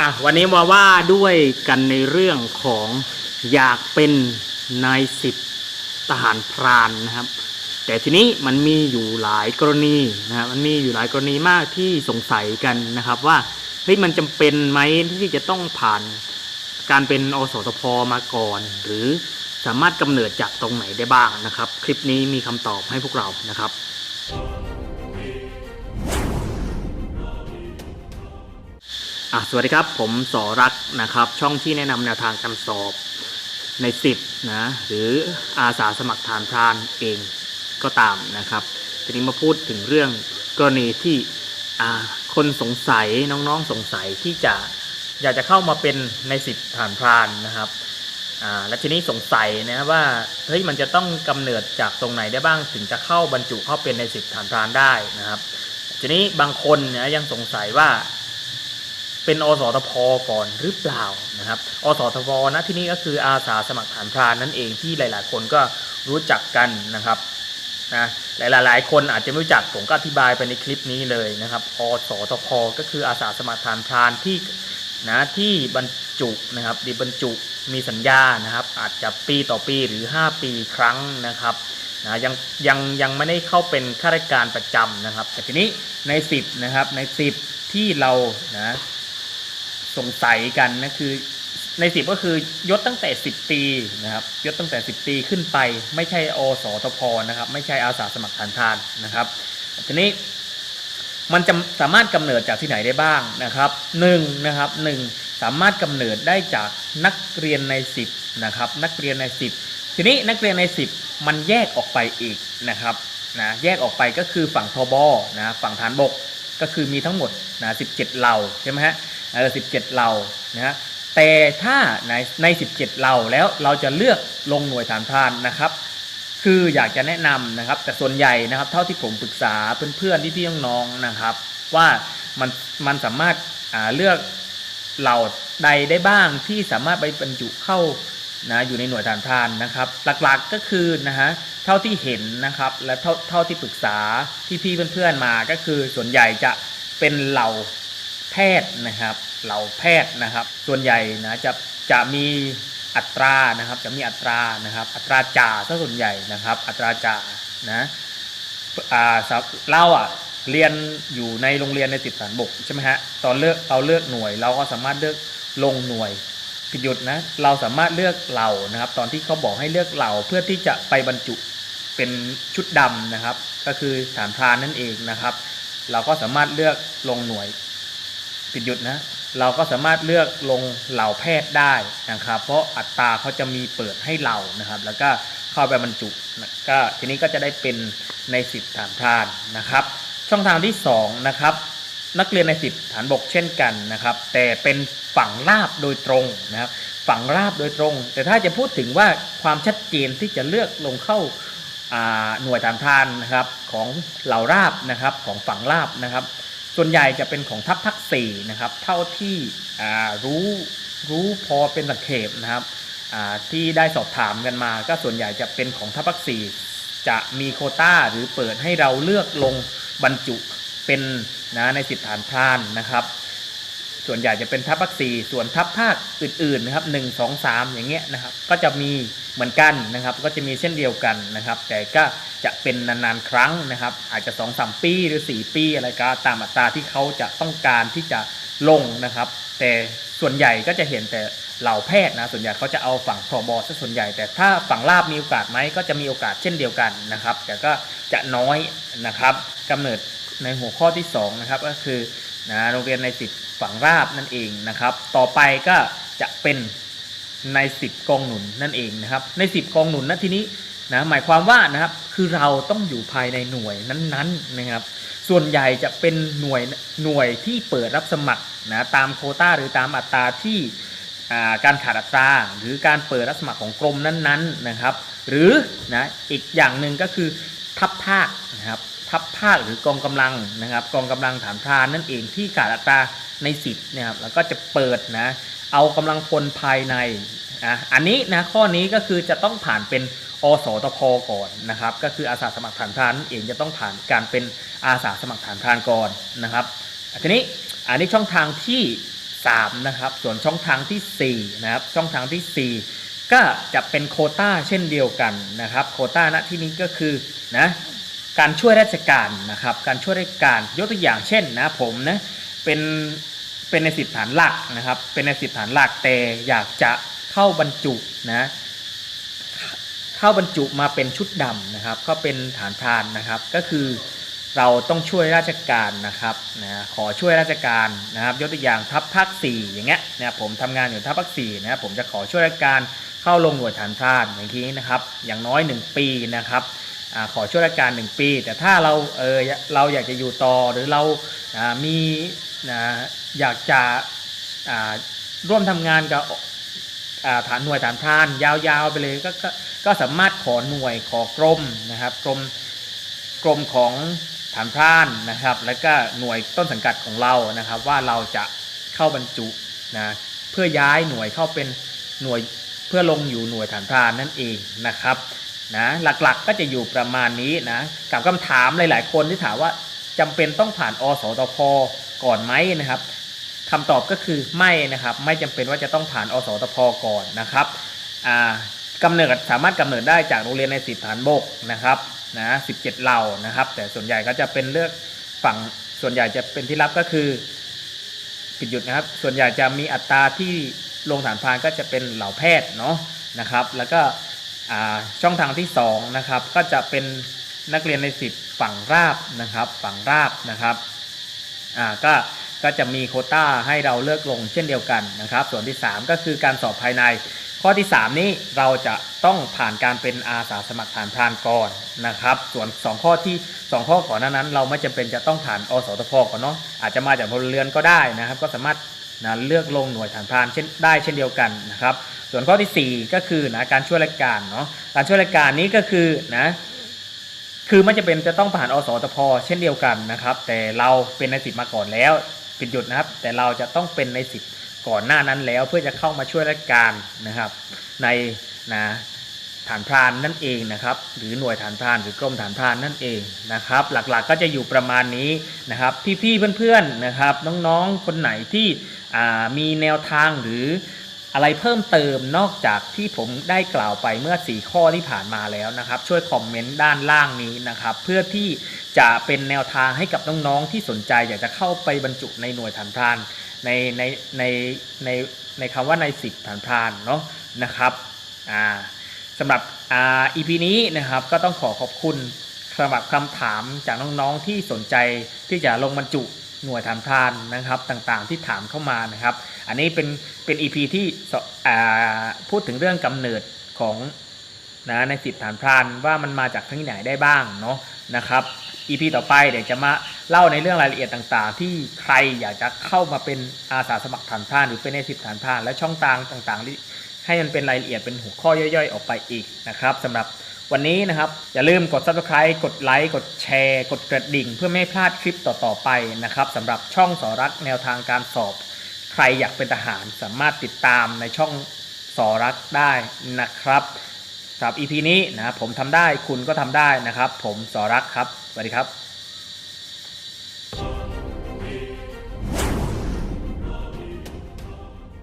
อะวันนี้มาว่าด้วยกันในเรื่องของอยากเป็นนายสิบทหารพรานนะครับ แต่ทีนี้มันมีอยู่หลายกรณีนะครับมันมีอยู่หลายกรณีมากที่สงสัยกันนะครับ ว่าเฮ้ยมันจำเป็นไหมที่จะต้องผ่านการเป็นอสทพมาก่อน หรือสามารถกำเนิดจากตรงไหนได้บ้างนะครับ คลิปนี้มีคำตอบให้พวกเรานะครับ อะสวัสดีครับ ผมสอรักนะครับ ช่องที่แนะนำแนวทางการสอบในสิบนะ หรืออาสาสมัครฐานพรานเองก็ตามนะครับ ทีนี้มาพูดถึงเรื่องกรณีที่คนสงสัยน้องๆสงสัยที่จะอยากจะเข้ามาเป็นในสิบฐานพรานนะครับและทีนี้สงสัยนะว่าเฮ้ยมันจะต้องกำเนิดจากตรงไหนได้บ้างถึงจะเข้าบรรจุเข้าเป็นในสิบฐานพรานได้นะครับ ทีนี้บางคนนะยังสงสัยว่า เป็นอสทพก่อนหรือเปล่านะครับอสทพนะที่นี่ก็คืออาสาสมัครฐานพรานนั่นเองที่หลาย ๆ คนก็รู้จักกันนะครับนะหลายๆ คนอาจจะไม่รู้จักผมก็อธิบายไปในคลิปนี้เลยนะครับอสทพก็คืออาสาสมัครฐานพรานที่นะที่บรรจุนะครับดีบรรจุมีสัญญานะครับ อาจจะปีต่อปีหรือ 5 ปีครั้งนะครับนะยังยังยังไม่ได้เข้าเป็นข้าราชการประจำนะครับ แต่ทีนี้ใน 10นะครับใน 10 ที่เรานะ สงสัยกันนะคือในสิบก็คือยศตั้งแต่10ปีนะครับยศตั้งแต่10ปีขึ้นไป ไม่ใช่อสทพนะครับ ไม่ใช่อาสาสมัครฐานพรานนะครับทีนี้มันจะสามารถกำเนิดจากที่ไหนได้บ้างนะครับหนึ่งนะครับหนึ่งสามารถกำเนิดได้จากนักเรียนใน10นะครับ นักเรียนใน10ทีนี้นักเรียนใน10มันแยกออกไปอีกนะครับนะแยกออกไปก็คือฝั่งทบนะฝั่งฐานบกก็คือมีทั้งหมดนะ17เหล่าใช่ไหมฮะ เออสิบเจ็ดเหล่านะฮะแต่ถ้าในในสิบเจ็ดเหล่าแล้วเราจะเลือกลงหน่วยฐานพรานนะครับ คืออยากจะแนะนำนะครับ แต่ส่วนใหญ่นะครับ เท่าที่ผมปรึกษาเพื่อนๆที่พี่น้องๆนะครับ ว่ามันมันสามารถเลือกเหล่าใดได้บ้างที่สามารถไปบรรจุเข้านะอยู่ในหน่วยฐานพรานนะครับ หลักๆก็คือนะฮะเท่าที่เห็นนะครับ และเท่าเท่าที่ปรึกษาที่พี่เพื่อนๆมาก็คือส่วนใหญ่จะเป็นเหล่า แพทย์นะครับ เหล่าแพทย์นะครับ ส่วนใหญ่นะจะจะมีอัตรานะครับ จะมีอัตรานะครับ อัตราจ่าซะส่วนใหญ่นะครับ อัตราจ่านะอ่าเราอะเรียนอยู่ในโรงเรียนในติดฐานบกใช่ไหมฮะตอนเลือกเราเลือกหน่วย เราก็สามารถเลือกลงหน่วยผิดหยุดนะเราสามารถเลือกเหล่านะครับ ตอนที่เขาบอกให้เลือกเหล่าเพื่อที่จะไปบรรจุเป็นชุดดำนะครับ ก็คือฐานพรานนั่นเองนะครับ เราก็สามารถเลือกลงหน่วย ผิดหยุดนะเราก็สามารถเลือกลงเหล่าแพทย์ได้นะครับ เพราะอัตราเขาจะมีเปิดให้เหล่านะครับ แล้วก็เข้าไปบรรจุก็ทีนี้ก็จะได้เป็นในสิบฐานพรานนะครับ ช่องทางที่2นะครับนักเรียนในสิบฐานบกเช่นกันนะครับ แต่เป็นฝั่งราบโดยตรงนะครับฝั่งราบโดยตรง แต่ถ้าจะพูดถึงว่าความชัดเจนที่จะเลือกลงเข้าาหน่วยฐานพรานนะครับของเหล่าราบนะครับของฝั่งราบนะครับ ส่วนใหญ่จะเป็นของทัพภาคสี่นะครับ เท่าที่รู้รู้พอเป็นสังเขปนะครับที่ได้สอบถามกันมา ก็ส่วนใหญ่จะเป็นของทัพภาคสี่จะมีโควต้าหรือเปิดให้เราเลือกลงบรรจุเป็นนะในสิทธิฐานพรานนะครับ ส่วนใหญ่จะเป็นทัพภาคสี่ส่วนทัพภาคอื่นๆนะครับหนึ่งสองสามอย่างเงี้ยนะครับก็จะมีเหมือนกันนะครับ ก็จะมีเช่นเดียวกันนะครับ แต่ก็จะเป็นนานๆครั้งนะครับ อาจจะ2องสามปีหรือ4ปีอะไรก็ตามอัตราที่เขาจะต้องการที่จะลงนะครับ แต่ส่วนใหญ่ก็จะเห็นแต่เหล่าแพทย์นะส่วนใหญ่เขาจะเอาฝั่งทบซะส่วนใหญ่ แต่ถ้าฝั่งราบมีโอกาสไหมก็จะมีโอกาสเช่นเดียวกันนะครับ แต่ก็จะน้อยนะครับกำเนิดในหัวข้อที่สองนะครับก็คือนะโรงเรียนในสิทธิ ฝั่งราบนั่นเองนะครับ ต่อไปก็จะเป็นใน 10 กองหนุนนั่นเองนะครับ ใน 10 กองหนุนนะทีนี้นะหมายความว่านะครับคือเราต้องอยู่ภายในหน่วยนั้นๆนะครับ ส่วนใหญ่จะเป็นหน่วยหน่วยที่เปิดรับสมัครนะตามโควต้าหรือตามอัตราที่าการขาดอัตราหรือการเปิดรับสมัครของกรมนั้นๆนะครับ หรือนะอีกอย่างหนึ่งก็คือทัพภาคนะครับทัพภาคหรือกองกำลังนะครับ กองกำลังฐานพรานนั่นเองที่ขาดอัตรา ในสิทธิ์นะครับแล้วก็จะเปิดนะเอากำลังพลภายในอะอันนี้นะข้อนี้ก็คือจะต้องผ่านเป็นอสตพก่อนนะครับ ก็คืออาสาสมัครฐานพรานเองจะต้องผ่านการเป็นอาสาสมัครฐานพรานก่อนนะครับทีนี้อันนี้ช่องทางที่3นะครับส่วนช่องทางทีสี่4นะครับช่องทางทีสี่ 4 ก็จะเป็นโคต้าเช่นเดียวกันนะครับ โคต้าณที่นี้ก็คือนะการช่วยราชการนะครับ การช่วยราชการยกตัวอย่างเช่นนะผมนะเป็น เป็นในสิบฐานหลักนะครับ เป็นในสิบฐานหลักแต่อยากจะเข้าบรรจุนะเข้าบรรจุมาเป็นชุดดำนะครับ ก็เป็นฐานพรานนะครับ ก็คือเราต้องช่วยราชการนะครับนะขอช่วยราชการนะครับ ยกตัวอย่างทัพภาค4อย่างเงี้ยนะผมทำงานอยู่ทัพภาค4นะครับผมจะขอช่วยราชการเข้าลงหน่วยฐานพรานอย่างนี้นะครับ อย่างน้อย 1 ปีนะครับอขอช่วยราชการ 1 ปี แต่ถ้าเราเออเราอยากจะอยู่ต่อหรือเรามีนะ อยากจะร่วมทำงานกับฐานหน่วยฐานพรานยาวๆไปเลยก็ก็ก็สามารถขอหน่วยขอกรมนะครับกรมกรมของฐานพรานนะครับ แล้วก็หน่วยต้นสังกัดของเรานะครับ ว่าเราจะเข้าบรรจุนะเพื่อย้ายหน่วยเข้าเป็นหน่วยเพื่อลงอยู่หน่วยฐานพรานนั่นเองนะครับนะหลักๆก็จะอยู่ประมาณนี้นะกับคำถามหลายๆ คนที่ถามว่าจำเป็นต้องผ่านอสตพก่อนไหมนะครับ คำตอบก็คือไม่นะครับ ไม่จำเป็นว่าจะต้องผ่านอสตพก่อนนะครับอ่ากำเนิดสามารถกำเนิดได้จากโรงเรียนในสิบฐานบกนะครับนะ17เหล่านะครับ แต่ส่วนใหญ่ก็จะเป็นเลือกฝั่งส่วนใหญ่จะเป็นที่รับก็คือปิดหยุดนะครับ ส่วนใหญ่จะมีอัตราที่ลงฐานพานก็จะเป็นเหล่าแพทย์เนาะนะครับ แล้วก็ช่องทางที่2นะครับก็จะเป็นนักเรียนในสิบฝั่งราบนะครับ ฝั่งราบนะครับอ่าก็ ก็จะมีโคต้าให้เราเลือกลงเช่นเดียวกันนะครับ ส่วนที่ 3 ก็คือการสอบภายใน ข้อที่ 3 นี้เราจะต้องผ่านการเป็นอาสาสมัครฐานพรานก่อนนะครับ ส่วน 2 ข้อที่ 2 ข้อก่อนหนานั้น เราไม่จำเป็นจะต้องผ่านอสตพก่อนเนาะอาจจะมาจากพลเรือนก็ได้นะครับ ก็สามารถนะเลือกลงหน่วยฐานพรานเช่นได้เช่นเดียวกันนะครับ ส่วนข้อที่ 4 ก็คือนะการช่วยราชการเนาะการช่วยราชการนี้ก็คือนะคือไม่จำเป็นจะต้องผ่านอสตพเช่นเดียวกันนะครับ แต่เราเป็นในสิบมาก่อนแล้ว ปิดหยุดนะครับ แต่เราจะต้องเป็นในสิบก่อนหน้านั้นแล้วเพื่อจะเข้ามาช่วยราชการนะครับ ในนะฐานพรานนั่นเองนะครับ หรือหน่วยฐานพรานหรือกรมฐานพรานนั่นเองนะครับ หลักๆก็จะอยู่ประมาณนี้นะครับ พี่ๆเพื่อนๆนะครับ น้องๆคนไหนที่มีแนวทางหรือ อะไรเพิ่มเติมนอกจากที่ผมได้กล่าวไปเมื่อ 4 ข้อที่ผ่านมาแล้วนะครับ ช่วยคอมเมนต์ด้านล่างนี้นะครับ เพื่อที่จะเป็นแนวทางให้กับน้องๆที่สนใจอยากจะเข้าไปบรรจุในหน่วยฐานพรานในในในในในคำว่าในสิบฐานพรานเนาะนะครับอ่าสำหรับอ่า EP นี้นะครับก็ต้องขอขอบคุณสำหรับคำถามจากน้องๆที่สนใจที่จะลงบรรจุ หน่วยฐานพรานนะครับต่างๆที่ถามเข้ามานะครับ อันนี้เป็นเป็น EP ที่อ่าพูดถึงเรื่องกำเนิดของนะในสิบฐานพรานว่ามันมาจากที่ไหนได้บ้างเนาะนะครับ EP ต่อไปเดี๋ยวจะมาเล่าในเรื่องรายละเอียดต่างๆ ที่ใครอยากจะเข้ามาเป็นอาสาสมัครฐานพรานหรือเป็นในสิบฐานพรานและช่องทางต่างๆที่ให้มันเป็นรายละเอียดเป็นหัวข้อย่อยๆ ออกไปอีกนะครับสำหรับ วันนี้นะครับ อย่าลืมกด subscribe กดไลค์ กดแชร์ กดกระดิ่ง เพื่อไม่พลาดคลิปต่อ ๆ ไปนะครับสำหรับช่องสอรักแนวทางการสอบ ใครอยากเป็นทหารสามารถติดตามในช่องสอรักได้นะครับสำหรับ EP นี้นะผมทำได้คุณก็ทำได้นะครับ ผมสอรักครับสวัสดีครับ